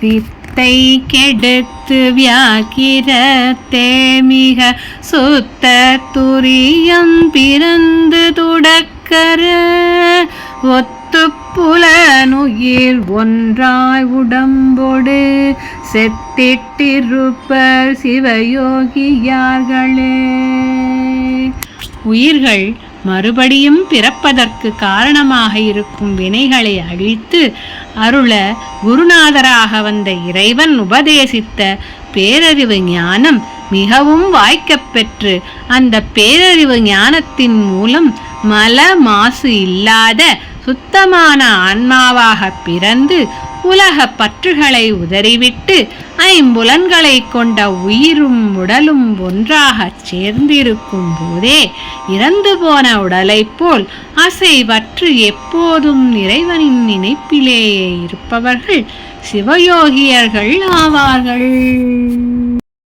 வித்தை கெடுத்து வியாக்கிரத்தே மிக சுத்த துரியம் பிறந்து துடக்கர ஒத்து புலனுயிர் ஒன்றாய் உடம்போடு செத்திட்டிருப்பர் சிவயோகியார்களே. உயிர்கள் மறுபடியும் பிறப்பதற்கு காரணமாக இருக்கும் வினைகளை அழித்து அருள குருநாதராக வந்த இறைவன் உபதேசித்த பேரறிவு ஞானம் மிகவும் வாய்க்கப்பெற்று அந்த பேரறிவு ஞானத்தின் மூலம் மல மாசு இல்லாத சுத்தமான ஆன்மாவாக பிறந்து உலக பற்றுகளை உதறிவிட்டு ஐம்புலன்களை கொண்ட உயிரும் உடலும் ஒன்றாகச் சேர்ந்திருக்கும் போதே இறந்து போன உடலைப் போல் அசைவற்று எப்போதும் இறைவனின் நினைப்பிலேயே இருப்பவர்கள் சிவயோகியர்கள் ஆவார்கள்.